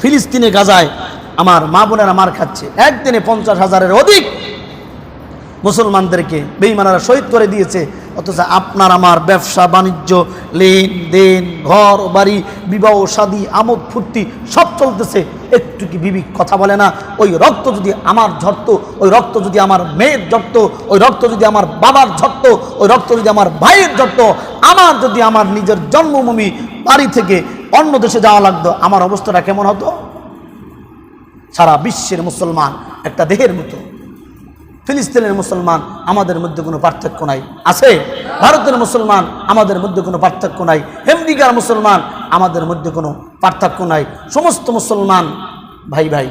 ফিলিস্তিনে গাজায় আমার মা বোনেরা মার খাচ্ছে। একদিনে পঞ্চাশ হাজারের অধিক মুসলমানদেরকে বেইমানারা শহীদ করে দিয়েছে। অথচ আপনার আমার ব্যবসা, বাণিজ্য, লেনদেন, ঘর, বাড়ি, বিবাহ, শাদী, আমোদ, ফুর্তি সব চলতেছে। একটু কি বিবি কথা বলে না? ওই রক্ত যদি আমার ঝরত, ওই রক্ত যদি আমার মেয়ের ঝরত, ওই রক্ত যদি আমার বাবার ঝরত, ওই রক্ত যদি আমার ভাইয়ের ঝরত, আমার যদি আমার নিজের জন্মভূমি বাড়ি থেকে অন্য দেশে যাওয়া লাগতো। আমার অবস্থাটা কেমন হতো? সারা বিশ্বের মুসলমান একটা দেহের মতো। ফিলিস্তিনের মুসলমান আমাদের মধ্যে কোনো পার্থক্য নাই। আছে? ভারতের মুসলমান আমাদের মধ্যে কোনো পার্থক্য নাই। আমেরিকার মুসলমান আমাদের মধ্যে কোনো পার্থক্য নাই। সমস্ত মুসলমান ভাই ভাই।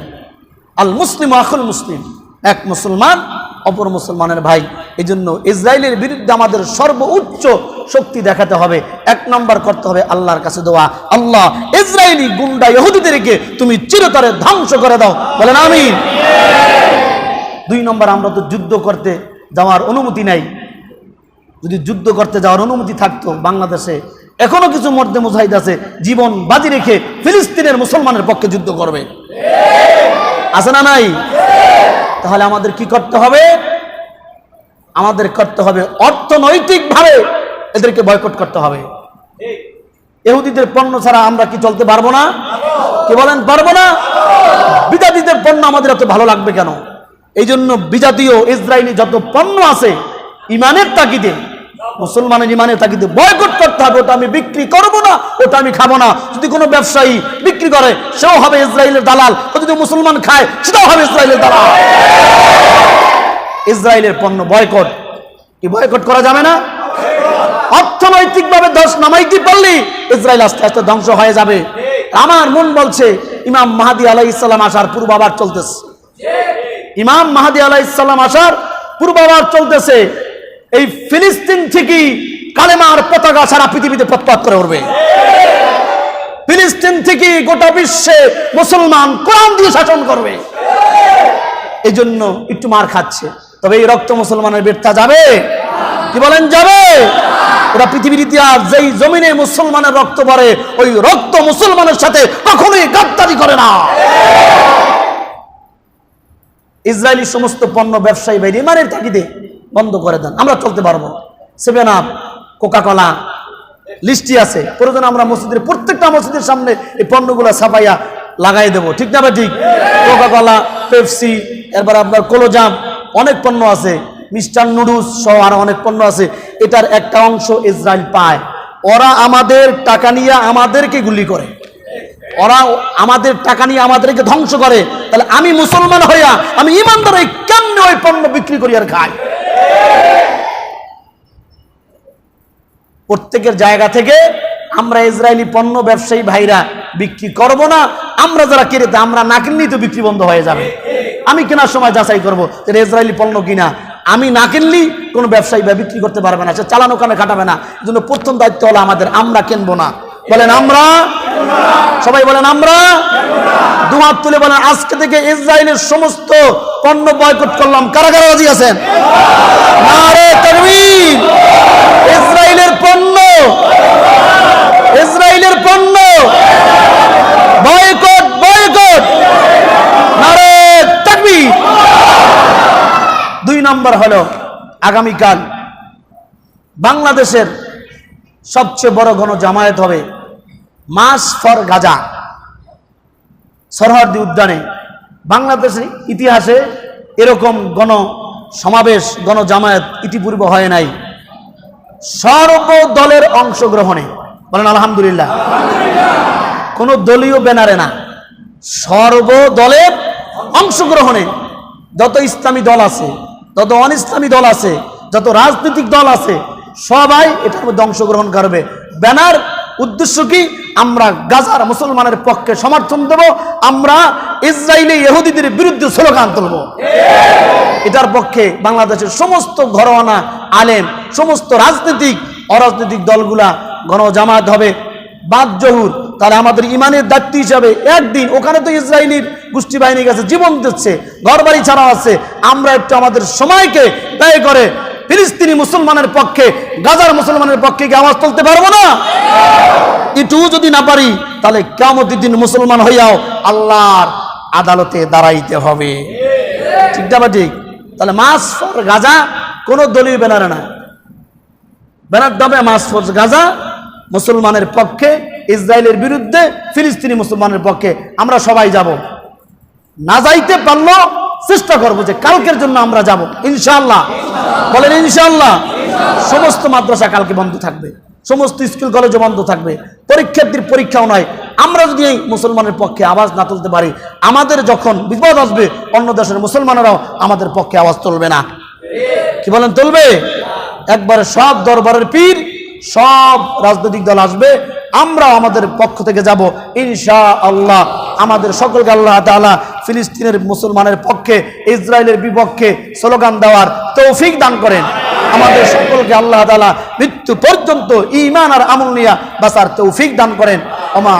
আল মুসলিম আখুল মুসলিম। এক মুসলমান, অপর মুসলমানের ভাই। এই জন্য ইসরায়েলের বিরুদ্ধে আমাদের সর্বোচ্চ শক্তি দেখাতে হবে। এক নম্বর করতে হবে আল্লাহর কাছে দোয়া। আল্লাহ ইসরায়েলি গুন্ডা ইহুদিদেরকে তুমি চিরতরে ধ্বংস করে দাও। বলেন আমিন। দুই নম্বর, আমরা তো যুদ্ধ করতে যাওয়ার অনুমতি নাই। যদি যুদ্ধ করতে যাওয়ার অনুমতি থাকতো বাংলাদেশে, এখনও কিছু মর্দে মুজাহিদ আছে, জীবন বাজি রেখে ফিলিস্তিনের মুসলমানের পক্ষে যুদ্ধ করবে। আছে না নাই? তাহলে আমাদের কি করতে হবে? আমাদের করতে হবে অর্থনৈতিকভাবে এদেরকে বয়কট করতে হবে। এহুদিদের পণ্য ছাড়া আমরা কি চলতে পারব না? কি বলেন, পারব না? বিজাতিদের পণ্য আমাদের এত ভালো লাগবে কেন? এই জন্য বিজাতীয় ইসরায়েলি যত পণ্য আছে, ইমানের তাগিদে, মুসলমানের ইমানের তাগিদে বয়কট করতে হবে, ওটা আমি বিক্রি করব না, ওটা আমি খাব না। যদি কোনো ব্যবসায়ী বিক্রি করে, সেও হবে ইসরায়েলের দালাল। ও যদি মুসলমান খায়, সেটাও হবে ইসরায়েলের দালাল। ইসরায়েলের পণ্য বয়কট কি বয়কট করা যাবে না? অর্থনৈতিকভাবে দশ নামাইতে পারলে, ইসরায়েল আস্তে আস্তে ধ্বংস হয়ে যাবে। আমার মন বলছে, ইমাম মাহাদি আলাই ইসলাম আসার পূর্বাবার চলতেছে। ইমাম মাহাদি আলাই ইসলাম আসার পূর্বাবার চলতেছে। এই ফিলিস্তিন থেকেই কালেমার পতাকা সারা পৃথিবীতে পথপাত করে উঠবে। ফিলিস্তিন থেকে গোটা বিশ্বে মুসলমান কোরআন দিয়ে শাসন করবে। এই জন্য একটু মার খাচ্ছে। তবে এই রক্ত মুসলমানের বেরতা যাবে। কি বলেন, যাবে? ওরা পৃথিবীর ইতিহাস, যেই জমিনে মুসলমানের রক্ত পড়ে, ওই রক্ত মুসলমানের সাথে কখনোই গাদ্দারি করে না। ইসরায়েলি সমস্ত পণ্য ব্যবসায়ী বাইরে ইমানের তাগিদে বন্ধ করে দেন। আমরা চলতে পারব। সেভেন আপ কোকা কলা লিস্টি আছে। প্রয়োজন আমরা মসজিদের প্রত্যেকটা মসজিদের সামনে এই পণ্যগুলো ছাপাইয়া লাগাই দেবো। ঠিক না বা ঠিক? কোকা কলা পেপসি, এরপর আপনার কোলোজাম, অনেক পণ্য আছে। মিস্টার নুডলস সহ আরও অনেক পণ্য আছে। এটার একটা অংশ ইসরায়েল পায়। ওরা আমাদের টাকা নিয়ে আমাদেরকে গুলি করে। ওরা আমাদের টাকা নিয়ে আমাদেরকে ধ্বংস করে। তাহলে আমি মুসলমান হইয়া, আমি ইমানদার হয়ে কেমনে ওই পণ্য বিক্রি করি আর খাই? প্রত্যেকের জায়গা থেকে আমরা ইসরায়েলি পণ্য ব্যবসায়ী ভাইরা বিক্রি করব না। আমরা যারা কিনেতে, আমরা না কিনলেই তো বিক্রি বন্ধ হয়ে যাবে। আমি কেনার সময় যাচাই করব যে ইসরায়েলি পণ্য কিনা। আমি না কিনলি কোনো ব্যবসায়ী বা বিক্রি করতে পারবে না, সে চালানো কানে খাটাবে না। জন্য প্রথম দায়িত্ব হলো আমাদের, আমরা কিনবো না। বলেন আমরা? সবাই বলেন আমরা? দুহাত তুলে বলেন, আজকে থেকে ইসরায়েলের সমস্ত পণ্য বয়কট করলাম। কারা কারা রাজি আছেন? নারে তাকবীর ইসরায়েলের পণ্য ইসরায়েলের পণ্য বয়কট বয়কট নারে তাকবীর দুই নম্বর হলো আগামীকাল বাংলাদেশের সবচেয়ে বড় গণ জামায়াত হবে মাস ফর গাজা। সরহদ্দি উদ্যানে বাংলাদেশের ইতিহাসে এরকম গণ সমাবেশ গণ জামায়াত ইতিপূর্বে হয় নাই। সর্বদলের অংশগ্রহণে, বলেন আলহামদুলিল্লাহ। কোনো দলীয় ব্যানারে না, সর্বদলের অংশগ্রহণে যত ইসলামী দল আছে যত অন ইসলামী দল আছে, যত রাজনৈতিক দল আছে, সবাই এটার মধ্যে অংশগ্রহণ করবে। ব্যানার উদ্দেশ্য কি? আমরা গাজার মুসলমানের পক্ষে সমর্থন দেব, আমরা ইসরায়েলি ইহুদিদের বিরুদ্ধে স্লোগান তুলব। এটার পক্ষে বাংলাদেশের সমস্ত ঘরোয়ানা আলেম, সমস্ত রাজনৈতিক, অরাজনৈতিক দলগুলা গণজামাত হবে। বাদ জহুর তাহলে আমাদের ইমানের দায়িত্ব হিসাবে একদিন ওখানে তো ইসরায়েলির গোষ্ঠী বাহিনী গেছে, জীবন দিচ্ছে ঘর বাড়ি ছাড়া আছে। আমরা একটু আমাদের সময়কে ব্যয় করে ফিলিস্তিনি মুসলমানের পক্ষে, গাজার মুসলমানের পক্ষে কি আওয়াজ তুলতে পারব না? এটুও যদি না পারি, তাহলে কেমন দিন মুসলমান হইয়াও আল্লাহর আদালতে দাঁড়াইতে হবে। ঠিক না ঠিক? তাহলে মাস ফর গাজা কোনো দলীয় ব্যানারে না ব্যানার দাবে মাস ফর গাজা মুসলমানের পক্ষে ইসরায়েলের বিরুদ্ধে ফিলিস্তিনি মুসলমানের পক্ষে আমরা সবাই যাব। না যাইতে পারল চেষ্টা করব যে কালকের জন্য আমরা যাব। ইনশাআল্লাহ। বলেন ইনশাআল্লাহ। সমস্ত মাদ্রাসা কালকে বন্ধ থাকবে। সমস্ত স্কুল কলেজে বন্ধ থাকবে। পরীক্ষার্থীর পরীক্ষাও নয়। আমরা যদি এই মুসলমানের পক্ষে আওয়াজ না তুলতে পারি, আমাদের যখন বিপদ আসবে, অন্য দেশের মুসলমানেরাও আমাদের পক্ষে আওয়াজ তুলবে না। কি বলেন, তুলবে? একবারে সব দরবারের পীর, সব রাজনৈতিক দল আসবে আমরাও আমাদের পক্ষ থেকে যাব ইনশা আল্লাহ আমাদের সকলকে আল্লাহ তালা ফিলিস্তিনের মুসলমানের পক্ষে, ইসরায়েলের বিপক্ষে স্লোগান দেওয়ার তৌফিক দান করেন। আমাদের সকলকে আল্লাহ তালা মৃত্যু পর্যন্ত ইমান আর আমল নিয়া বাসার তৌফিক দান করেন। ওমা